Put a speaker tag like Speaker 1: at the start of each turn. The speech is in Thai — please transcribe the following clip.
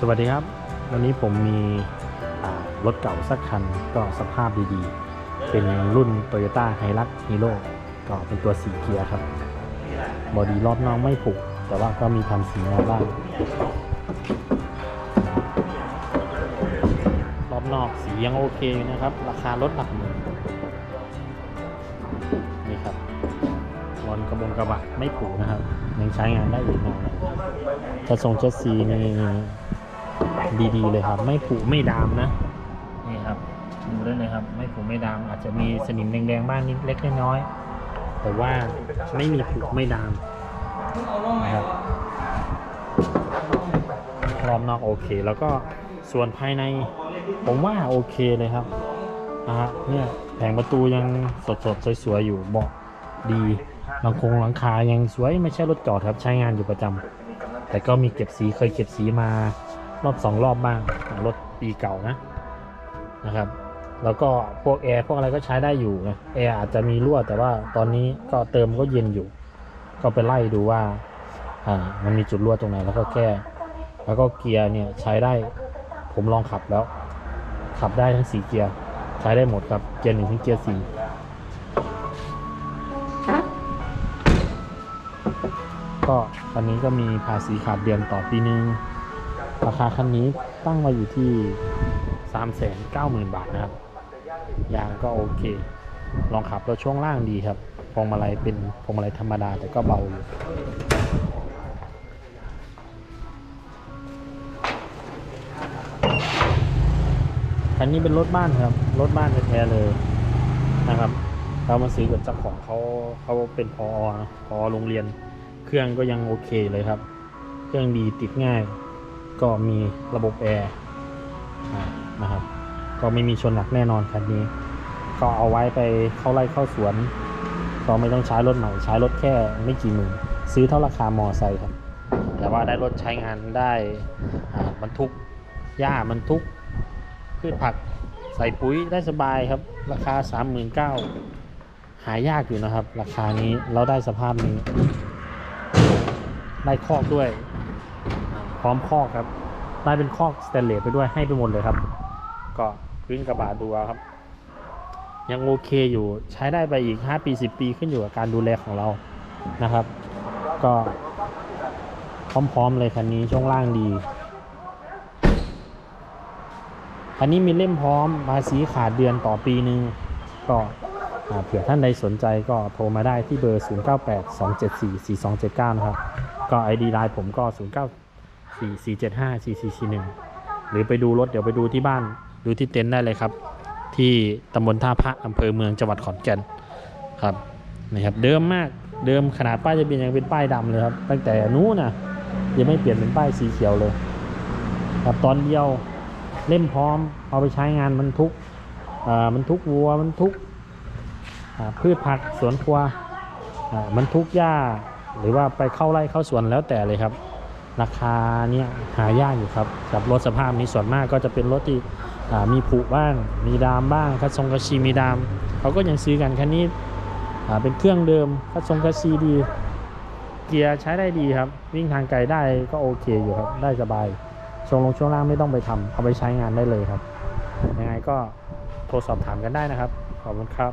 Speaker 1: สวัสดีครับ วันนี้ผมมีรถเก่าสักคันก็สภาพดีๆ เป็นรุ่น Toyota h i l u x Hero ก็เป็นตัวสีเกียร์ครับ บอดี้รอบนอกไม่ผุแต่ว่าก็มีทำสีมาบ้าง รอบนอกสียังโอเคอยู่นะครับ ราคารถหลักหมื่นนี่ครับรอนกระบงกระบะไม่ผุนะครับ ยังใช้งานได้อีกนานจะทรงเชสซีนี่ ดีๆเลยครับ ไม่ผุไม่ดามนะนี่ครับดูได้เลยครับ ไม่ผุไม่ดามอาจจะมีสนิมแดงๆบ้างนิดเล็กน้อยแต่ว่าไม่มีผุไม่ดามนะครับรอบนอกโอเค แล้วก็ส่วนภายในผมว่าโอเคเลยครับนะฮะเนี่ยแผงประตูยังสดๆสวยๆอยู่เบาะดีหลังคงหลังคายังสวยไม่ใช่รถจอดครับใช้งานอยู่ประจำแต่ก็มีเก็บสีเคยเก็บสีมา รอบสองรอบบ้างรถปีเก่านะนะครับ แล้วก็พวกแอร์พวกอะไรก็ใช้ได้อยู่นะแอร์อาจจะมีรั่วแต่ว่าตอนนี้ก็เติมก็เย็นอยู่ ก็ไปไล่ดูว่าอ่ามันมีจุดรั่วตรงไหนแล้วก็แก้ แล้วก็เกียร์เนี่ยใช้ได้ผมลองขับแล้ว ขับได้ทั้งสีเกียร์ใช้ได้หมดครับเกียร์หนึ่งถึงเกียร์สี่ก็ตอนนี้ก็มีภาษีขาดเดือนต่อปีนึง ราคาคันนี้ตั้งมาอยู่ที่ 3 9 0 0 0 0 บาทนะครับ ยางก็โอเค ลองขับแล้วช่วงล่างดีครับพวงมาลัยเป็นพวงมาลัยธรรมดาแต่ก็เบาอยู่คันนี้เป็นรถบ้านครับ รถบ้านแท้ๆเลยนะครับ เรามาซื้อกับเจ้าของเขาเขาเป็นพอพอโรงเรียน เครื่องก็ยังโอเคเลยครับ เครื่องดีติดง่าย ก็มีระบบแอร์นะครับ ก็ไม่มีชนหนักแน่นอนคันนี้ ก็เอาไว้ไปเข้าไร่เข้าสวน ก็ไม่ต้องใช้รถใหม่ใช้รถแค่ไม่กี่หมื่นซื้อเท่าราคามอไซค์ครับ แต่ว่าได้รถใช้งานได้บรรทุกหญ้าบรรทุกพืชผักใส่ปุ๋ยได้สบายครับ ราคา 39,000หายากอยู่นะครับ ราคานี้เราได้สภาพนี้ได้คอกด้วย พร้อมคอกครับได้เป็นคอกสแตนเลสไปด้วยให้ไปหมดเลยครับ ก็พื้นกระบะดูเอาครับ ยังโอเคอยู่ใช้ได้ไปอีก 5 ปี 10 ปีขึ้นอยู่กับการดูแลของเรานะครับ ก็พร้อมๆเลยคันนี้ช่วงล่างดีอันนี้มีเล่มพร้อมภาษีขาดเดือนต่อปีหนึ่งก็เผื่อท่านใดสนใจก็โทรมาได้ที่เบอร์ 0982744279 นะครับ ก็ ID ไลน์ผมก็ 4 475 4 4 4 1หรือไปดูรถเดี๋ยวไปดูที่บ้านดูที่เต็นท์ได้เลยครับ ที่ตำบลท่าพระอำเภอเมืองจังหวัดขอนแก่นครับนะครับเดิมมากเดิมขนาดป้ายจะเป็นยังเป็นป้ายดำเลยครับ ตั้งแต่นู้นนะยังไม่เปลี่ยนเป็นป้ายสีเขียวเลยครับตอนเดียวเล่มพร้อมเอาไปใช้งานมันทุกอ่ามันทุกวัวมันทุกอ่าพืชผักสวนครัวอ่ามันทุกหญ้าหรือว่าไปเข้าไร่เข้าสวนแล้วแต่เลยครับ ราคาเนี่ยหายากอยู่ครับกับรถสภาพนี้ส่วนมากก็จะเป็นรถที่มีผุบ้าง มีดามบ้างคัดทรงคัดชีมีดามเขาก็ยังซื้อกันคันนี้เป็นเครื่องเดิมคัดทรงคัดชีดี เกียร์ใช้ได้ดีครับ วิ่งทางไกลได้ก็โอเคอยู่ครับ ได้สบายช่วงลงช่วงล่างไม่ต้องไปทำเอาไปใช้งานได้เลยครับยังไงก็โทรสอบถามกันได้นะครับ ขอบคุณครับ